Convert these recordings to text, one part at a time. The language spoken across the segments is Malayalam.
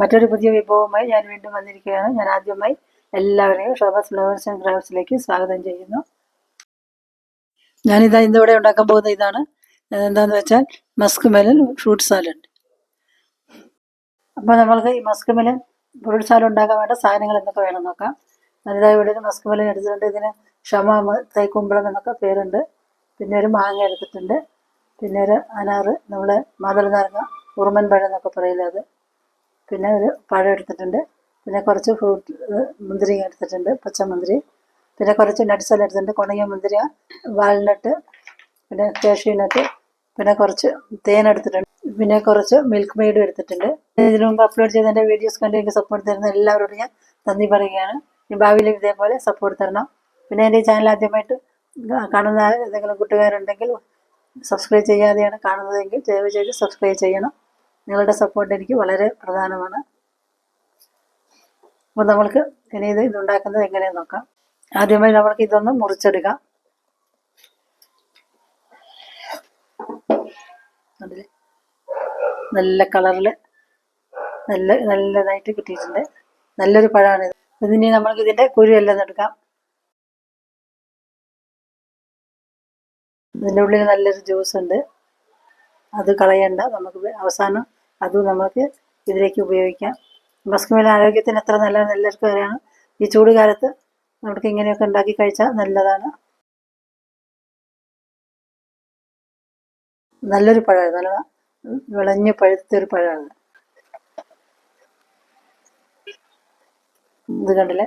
മറ്റൊരു പുതിയ വിഭവവുമായി ഞാൻ വീണ്ടും വന്നിരിക്കുകയാണ്. ഞാൻ ആദ്യമായി എല്ലാവരെയും ഷോബാസ് ഫ്ലവേഴ്സ് ആൻഡ് ക്രാഫ്റ്റ്സിലേക്ക് സ്വാഗതം ചെയ്യുന്നു. ഞാനിതാ ഇന്നിവിടെ ഉണ്ടാക്കാൻ പോകുന്ന ഇതാണ്. എന്താണെന്ന് വെച്ചാൽ മസ്ക് മെലൻ ഫ്രൂട്ട് സാലഡ്. അപ്പോൾ നമ്മൾക്ക് ഈ മസ്ക് മെലൻ ഫ്രൂട്ട് സാലഡ് ഉണ്ടാക്കാൻ വേണ്ട സാധനങ്ങൾ എന്തൊക്കെ വേണം നോക്കാം. ഞാനിതാ ഇവിടെ ഒരു മസ്ക് മെലൻ എടുത്തിട്ടുണ്ട്. ഇതിന് ഷമാമ് തൈക്കുമ്പളം എന്നൊക്കെ പേരുണ്ട്. പിന്നെ ഒരു മാങ്ങ എടുത്തിട്ടുണ്ട്. പിന്നെ ഒരു അനാറ് നമ്മൾ മാതള നാരങ്ങ ഉറുമൻ പഴം എന്നൊക്കെ പറയില്ല അത്. പിന്നെ ഒരു പഴം എടുത്തിട്ടുണ്ട്. പിന്നെ കുറച്ച് ഫ്രൂട്ട് മുന്തിരി എടുത്തിട്ടുണ്ട് പച്ചമുന്തിരി. പിന്നെ കുറച്ച് നട്ട്സ് എല്ലാം എടുത്തിട്ടുണ്ട്. കുണങ്ങിയ മുന്തിരി വാൽനട്ട് പിന്നെ കാഷ്യൂ നട്ട് പിന്നെ കുറച്ച് തേൻ എടുത്തിട്ടുണ്ട്. പിന്നെ കുറച്ച് മിൽക്ക് മെയ്ഡും എടുത്തിട്ടുണ്ട്. ഇതിനു മുമ്പ് അപ്ലോഡ് ചെയ്ത എന്റെ വീഡിയോസ് കണ്ട് എനിക്ക് സപ്പോർട്ട് തരുന്ന എല്ലാവരോടും ഞാൻ നന്ദി പറയുകയാണ്. ഈ ഭാവിയിലും ഇതേപോലെ സപ്പോർട്ട് തരണം. പിന്നെ എന്റെ ചാനൽ ആദ്യമായിട്ട് കാണുന്ന ഏതെങ്കിലും കൂട്ടുകാരുണ്ടെങ്കിൽ സബ്സ്ക്രൈബ് ചെയ്യാതെയാണ് കാണുന്നതെങ്കിൽ ദയവ് ചെയ്ത് സബ്സ്ക്രൈബ് ചെയ്യണം. നിങ്ങളുടെ സപ്പോർട്ട് എനിക്ക് വളരെ പ്രധാനമാണ്. അപ്പോൾ നമ്മൾക്ക് ഇനി ഇത് ഇതുണ്ടാക്കുന്നത് എങ്ങനെയെന്ന് നോക്കാം. ആദ്യമായി നമ്മൾക്ക് ഇതൊന്ന് മുറിച്ചെടുക്കാം. നല്ല കളറിൽ നല്ല നല്ലതായിട്ട് കിട്ടിയിട്ടുണ്ട്. നല്ലൊരു പഴമാണിത് ഇതിനി നമ്മൾക്ക് ഇതിന്റെ കുരുവെല്ലാം എടുക്കാം. ഇതിന്റെ ഉള്ളിൽ നല്ലൊരു ജ്യൂസ് ഉണ്ട്. അത് കളയണ്ട. നമുക്ക് അവസാനം അതും നമുക്ക് ഇതിലേക്ക് ഉപയോഗിക്കാം. മസ്ക് ആരോഗ്യത്തിന് എത്ര നല്ലതാണ് എല്ലാവർക്കും അറിയാം. ഈ ചൂട് കാലത്ത് നമുക്ക് ഇങ്ങനെയൊക്കെ ഉണ്ടാക്കി കഴിച്ചാൽ നല്ലതാണ്. നല്ലൊരു പഴമാണ്. നല്ല വിളഞ്ഞ് പഴുത്തൊരു പഴമാണ്. ഇത് കണ്ടില്ലേ?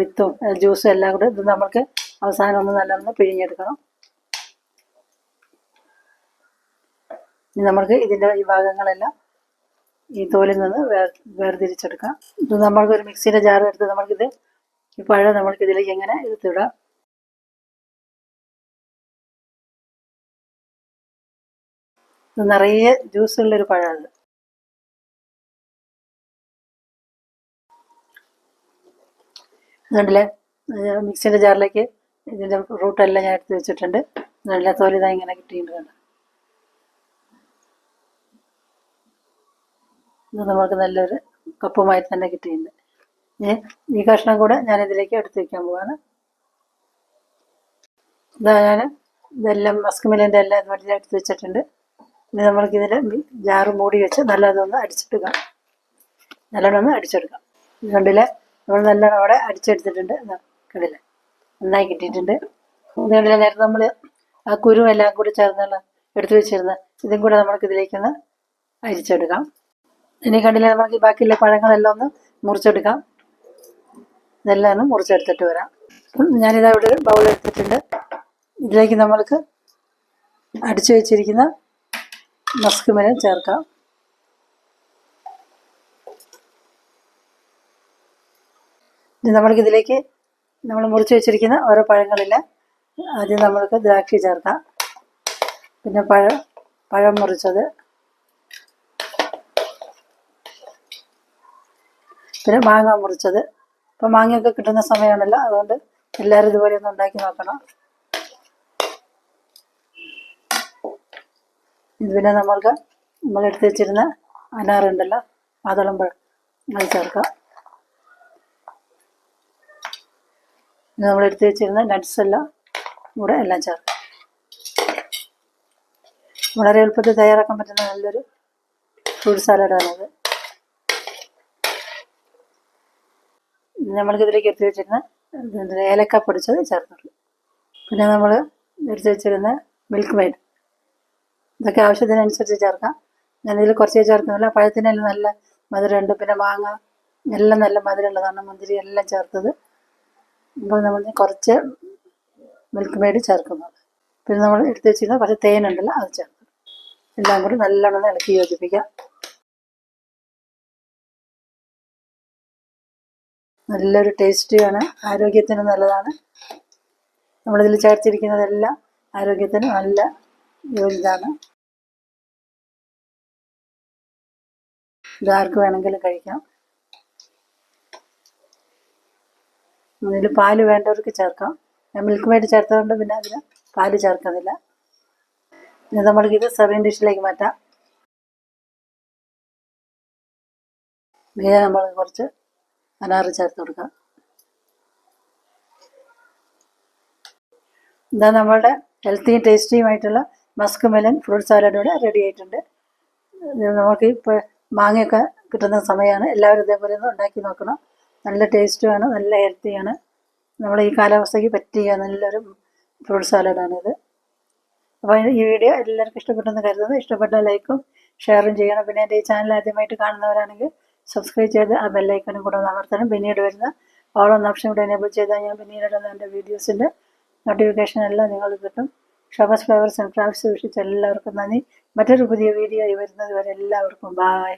വിത്തും ജ്യൂസും എല്ലാം കൂടെ ഇത് നമുക്ക് അവസാനം ഒന്ന് നല്ലോണം പിഴിഞ്ഞെടുക്കണം. ഇനി നമുക്ക് ഇതിന്റെ ഈ ഭാഗങ്ങളെല്ലാം ഈ തോലിൽ നിന്ന് വേർ വേർതിരിച്ചെടുക്കാം. ഇത് നമ്മൾക്ക് ഒരു മിക്സിയുടെ ജാർ എടുത്ത് നമ്മൾക്കിത് ഈ പഴം നമ്മൾക്ക് ഇതിലേക്ക് എങ്ങനെ തിടാം ഇത് നിറയെ ജ്യൂസുള്ളൊരു പഴമാണ് ഇതുണ്ടല്ലേ മിക്സിയുടെ ജാറിലേക്ക് ഇതിന്റെ റൂട്ടെല്ലാം ഞാൻ എടുത്ത് വെച്ചിട്ടുണ്ട്. നല്ല തോലിതാ ഇങ്ങനെ കിട്ടിയിട്ടുണ്ട്. ഇത് നമുക്ക് നല്ലൊരു കപ്പുമായി തന്നെ കിട്ടിയിട്ടുണ്ട്. ഇനി ഈ കഷ്ണം കൂടെ ഞാൻ ഇതിലേക്ക് എടുത്തു വെക്കാൻ പോവാണ്. ഇതാ ഞാൻ ഇതെല്ലാം മസ്കുമിലിന്റെ എല്ലാം ഇതുപോലെ എടുത്ത് വെച്ചിട്ടുണ്ട്. ഇനി നമ്മൾക്ക് ഇതിൽ ജാറ് മൂടി വെച്ച് നല്ലതൊന്ന് അടിച്ചെടുക്കാം. നല്ലോണം ഒന്ന് അടിച്ചെടുക്കാം കണ്ടില്ലേ? നമ്മൾ നല്ലോണം അവിടെ അടിച്ചെടുത്തിട്ടുണ്ട്. കണ്ടില്ല? നന്നായി കിട്ടിയിട്ടുണ്ട്. ഇതുകൊണ്ടില്ല നേരത്തെ നമ്മൾ ആ കുരു എല്ലാം കൂടി ചേർന്നുള്ള എടുത്തു വെച്ചിരുന്ന ഇതും കൂടെ നമ്മൾക്ക് ഇതിലേക്കൊന്ന് അരിച്ചെടുക്കാം. ഇനി കണ്ടില്ലേ നമുക്ക് ബാക്കിയുള്ള പഴങ്ങളെല്ലാം ഒന്ന് മുറിച്ചെടുക്കാം. ഇതെല്ലാം ഒന്ന് മുറിച്ചെടുത്തിട്ട് വരാം. ഞാനിതാ ഇവിടെ ബൗൾ എടുത്തിട്ടുണ്ട്. ഇതിലേക്ക് നമ്മൾക്ക് അടിച്ചു വെച്ചിരിക്കുന്ന മസ്ക് ചേർക്കാം. ഇനി നമ്മൾക്ക് ഇതിലേക്ക് നമ്മൾ മുറിച്ച് വെച്ചിരിക്കുന്ന ഓരോ പഴങ്ങളില്ല. ആദ്യം നമ്മൾക്ക് ദ്രാക്ഷി ചേർക്കാം. പിന്നെ പഴം പഴം മുറിച്ചത്. പിന്നെ മാങ്ങ മുറിച്ചത്. ഇപ്പം മാങ്ങയൊക്കെ കിട്ടുന്ന സമയമാണല്ലോ അതുകൊണ്ട് എല്ലാവരും ഇതുപോലെ ഒന്ന് ഉണ്ടാക്കി നോക്കണം. ഇത് പിന്നെ നമ്മൾക്ക് നമ്മൾ എടുത്ത് വെച്ചിരുന്ന അനാറുണ്ടല്ലോ മാതളം പഴം അത് ചേർക്കാം. നമ്മൾ എടുത്ത് വെച്ചിരുന്ന നട്ട്സ് എല്ലാം കൂടെ എല്ലാം ചേർക്കാം. വളരെ എളുപ്പത്തിൽ തയ്യാറാക്കാൻ പറ്റുന്ന നല്ലൊരു ഫ്രൂട്ട് സാലഡാണത് നമ്മൾക്ക് ഇതിലേക്ക് എടുത്ത് വെച്ചിരുന്ന ഏലക്ക പൊടിച്ചത് ചേർത്തുള്ളൂ പിന്നെ നമ്മൾ എടുത്ത് വെച്ചിരുന്ന മിൽക്ക് മെയ്ഡ് ഇതൊക്കെ ആവശ്യത്തിനനുസരിച്ച് ചേർക്കാം. ഞാനിതിൽ കുറച്ചേ ചേർക്കുന്നില്ല പഴത്തിനെല്ലാം നല്ല മധുരമുണ്ട്. പിന്നെ മാങ്ങ എല്ലാം നല്ല മധുരമുള്ളതാണ്. മുന്തിരി എല്ലാം ചേർത്തത്. അപ്പോൾ നമ്മൾ കുറച്ച് മിൽക്ക് മെയ്ഡ് ചേർക്കുന്നത് പിന്നെ നമ്മൾ എടുത്ത് വെച്ചിരുന്ന കുറച്ച് തേനുണ്ടല്ലോ അത് ചേർക്കും. എല്ലാം കൂടി നല്ലോണം ഇളക്കി യോജിപ്പിക്കാം. നല്ലൊരു ടേസ്റ്റിയാണ് ആരോഗ്യത്തിന് നല്ലതാണ്. നമ്മളിതിൽ ചേർത്തിരിക്കുന്നതെല്ലാം ആരോഗ്യത്തിന് നല്ല ഇതാണ്. ഇതാർക്ക് വേണമെങ്കിലും കഴിക്കാം. ഇതിൽ പാൽ വേണ്ടവർക്ക് ചേർക്കാം. ഞാൻ മിൽക്ക് മെയ്ഡ് ചേർത്തതുകൊണ്ട് പിന്നെ അതിന് പാൽ ചേർക്കുന്നില്ല. പിന്നെ നമ്മൾക്ക് ഇത് സെർവിങ് ഡിഷിലേക്ക് മാറ്റാം. പിന്നെ നമ്മൾ കുറച്ച് അനാറ് ചേർത്ത് കൊടുക്കാം. ഇതാ നമ്മളുടെ ഹെൽത്തിയും ടേസ്റ്റിയുമായിട്ടുള്ള മസ്ക് മെലൻ ഫ്രൂട്ട് സാലഡ് ഇവിടെ റെഡി ആയിട്ടുണ്ട്. നമുക്ക് ഇപ്പോൾ മാങ്ങയൊക്കെ കിട്ടുന്ന സമയമാണ് എല്ലാവരും ഇതേപോലെ ഒന്ന് ഉണ്ടാക്കി നോക്കണം. നല്ല ടേസ്റ്റുമാണ് നല്ല ഹെൽത്തിയാണ് നമ്മൾ ഈ കാലാവസ്ഥയ്ക്ക് പറ്റിയ നല്ലൊരു ഫ്രൂട്ട് സാലഡാണിത് അപ്പോൾ ഈ വീഡിയോ എല്ലാവർക്കും ഇഷ്ടപ്പെട്ടെന്ന് കരുതുന്നു. ഇഷ്ടപ്പെട്ട ലൈക്കും ഷെയറും ചെയ്യണം. പിന്നെ എന്റെ ഈ ചാനൽ ആദ്യമായിട്ട് കാണുന്നവരാണെങ്കിൽ സബ്സ്ക്രൈബ് ചെയ്ത് ആ ബെല്ലൈക്കനും കൂടെ ഒന്ന് അമർത്തണം. പിന്നീട് വരുന്ന ഓൾ ഓപ്ഷൻ കൂടെ എനേബിൾ ചെയ്താൽ ഞാൻ പിന്നീട് എന്റെ വീഡിയോസിന്റെ നോട്ടിഫിക്കേഷൻ എല്ലാം നിങ്ങൾക്ക് കിട്ടും. ഷോബസ് ഫ്ലവേഴ്സ് ആൻഡ് ക്രാഫ്റ്റ്സ് വിഷിച്ച് എല്ലാവർക്കും നന്ദി. മറ്റൊരു പുതിയ വീഡിയോ ആയി വരുന്നത് വരെ എല്ലാവർക്കും ബായ്